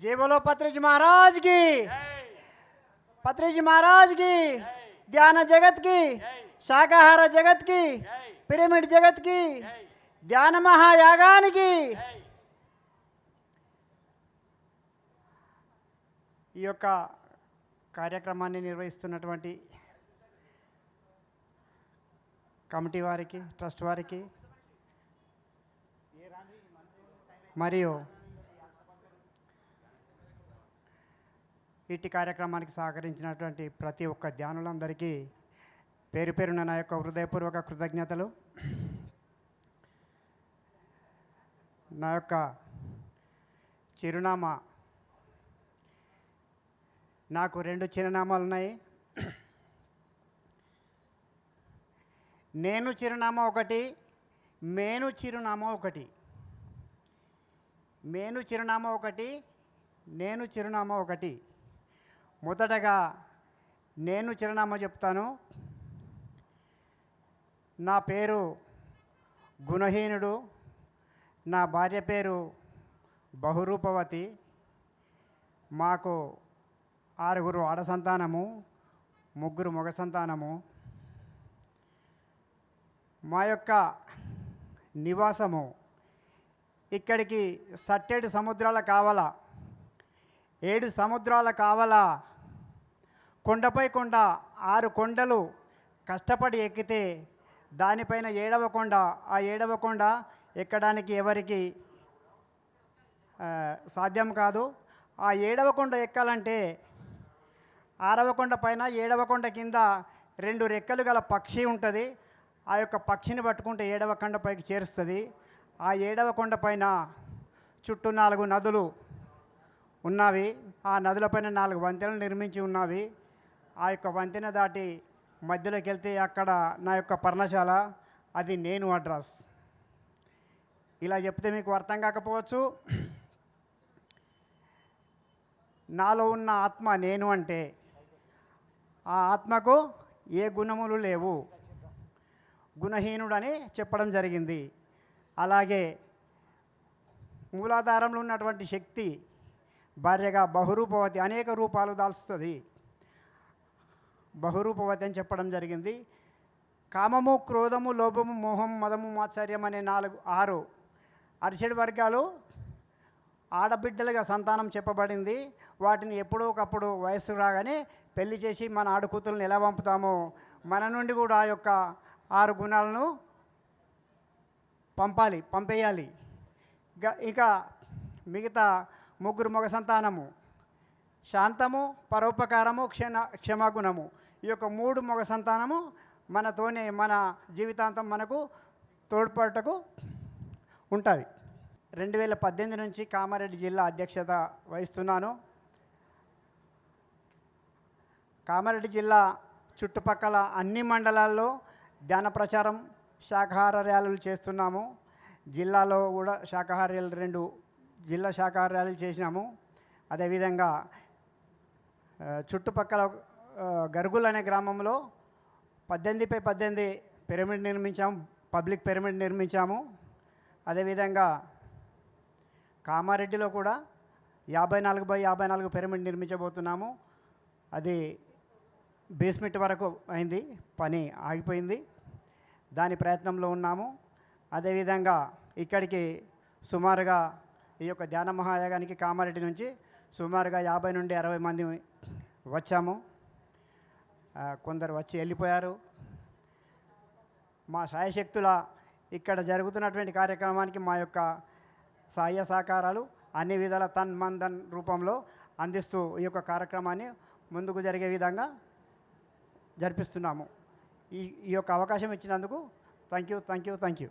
जय बोलो पत्री जी महाराज की पत्री जी महाराज की ध्यान जगत की शाकाहार जगत की పిరమిడ్ జగత్కి ధ్యాన మహాయాగానికి ఈ యొక్క కార్యక్రమాన్ని నిర్వహిస్తున్నటువంటి కమిటీ వారికి ట్రస్ట్ వారికి మరియు ఇట్టి కార్యక్రమానికి సహకరించినటువంటి ప్రతి ఒక్క ధ్యానులందరికీ పేరు పేరున నా యొక్క హృదయపూర్వక కృతజ్ఞతలు. నా యొక్క చిరునామా నాకు రెండు చిరునామాలు ఉన్నాయి. నేను చిరునామా ఒకటి మేను చిరునామా ఒకటి. మేను చిరునామా ఒకటి నేను చిరునామా ఒకటి. మొదటగా నేను చిరునామా చెప్తాను. నా పేరు గుణహీనుడు. నా భార్య పేరు బహురూపవతి. మాకు ఆరుగురు ఆడ సంతానము ముగ్గురు మగ సంతానము. మా యొక్క నివాసము ఇక్కడికి సట్టేడు సముద్రాల కావల ఏడు సముద్రాల కావల కొండపై కొండ ఆరు కొండలు కష్టపడి ఎక్కితే దానిపైన ఏడవ కొండ ఆ ఏడవ కొండ ఎక్కడానికి ఎవరికి సాధ్యం కాదు. ఆ ఏడవ కొండ ఎక్కాలంటే ఆరవ కొండ పైన ఏడవ కొండ కింద రెండు రెక్కలు గల పక్షి ఉంటుంది. ఆ యొక్క పక్షిని పట్టుకుంటే ఏడవ కొండ పైకి చేరుస్తుంది. ఆ ఏడవ కొండ పైన చుట్టూ నాలుగు నదులు ఉన్నవి. ఆ నదులపైన నాలుగు వంతెనలు నిర్మించి ఉన్నవి. ఆ యొక్క వంతెన దాటి మధ్యలోకి వెళ్తే అక్కడ నా యొక్క పర్ణశాల అది నేను అడ్రస్. ఇలా చెప్తే మీకు అర్థం కాకపోవచ్చు. నాలో ఉన్న ఆత్మ నేను అంటే ఆ ఆత్మకు ఏ గుణములు లేవు. గుణహీనుడని చెప్పడం జరిగింది. అలాగే మూలాధారంలో ఉన్నటువంటి శక్తి భార్యగా బహురూపవతి అనేక రూపాలు దాల్చుతుంది. బహురూపవతి అని చెప్పడం జరిగింది. కామము క్రోధము లోభము మోహం మదము మాత్సర్యం అనే నాలుగు ఆరు అరిషడ్ వర్గాలు ఆడబిడ్డలుగా సంతానం చెప్పబడింది. వాటిని ఎప్పుడో ఒకప్పుడు వయస్సు రాగానే పెళ్ళి చేసి మన ఆడకూతులను ఎలా పంపుతామో మన నుండి కూడా ఆ యొక్క ఆరు గుణాలను పంపాలి పంపేయాలి. ఇక ఇక మిగతా ముగ్గురు మగ సంతానము శాంతము పరోపకారము క్షణ క్షమాగుణము. ఈ యొక్క మూడు మగ సంతానము మనతోనే మన జీవితాంతం మనకు తోడ్పాటుకు ఉంటాయి. రెండు వేల పద్దెనిమిది నుంచి కామారెడ్డి జిల్లా అధ్యక్షత వహిస్తున్నాను. కామారెడ్డి జిల్లా చుట్టుపక్కల అన్ని మండలాల్లో ధ్యాన ప్రచారం శాకాహార ర్యాలీలు చేస్తున్నాము. జిల్లాలో కూడా శాకాహార రెండు జిల్లా శాకాహార ర్యాలీలు చేసినాము. అదేవిధంగా చుట్టుపక్కల గరుగుల్ అనే గ్రామంలో పద్దెనిమిదిపై పద్దెనిమిది పిరమిడ్ నిర్మించాము పబ్లిక్ పిరమిడ్ నిర్మించాము. అదేవిధంగా కామారెడ్డిలో కూడా యాభై నాలుగు బై యాభై నాలుగు పిరమిడ్ నిర్మించబోతున్నాము. అది బేస్మెంట్ వరకు అయింది పని ఆగిపోయింది. దాని ప్రయత్నంలో ఉన్నాము. అదేవిధంగా ఇక్కడికి సుమారుగా ఈ యొక్క ధ్యాన మహాయాగానికి కామారెడ్డి నుంచి సుమారుగా యాభై నుండి అరవై మంది వచ్చాము. కొందరు వచ్చి వెళ్ళిపోయారు. మా సాయశక్తుల ఇక్కడ జరుగుతున్నటువంటి కార్యక్రమానికి మా యొక్క సహాయ సహకారాలు అన్ని విధాల తన్ మందన్ రూపంలో అందిస్తూ ఈ యొక్క కార్యక్రమాన్ని ముందుకు జరిగే విధంగా జరిపిస్తున్నాము. ఈ ఈ యొక్క అవకాశం ఇచ్చినందుకు thank you thank you thank you.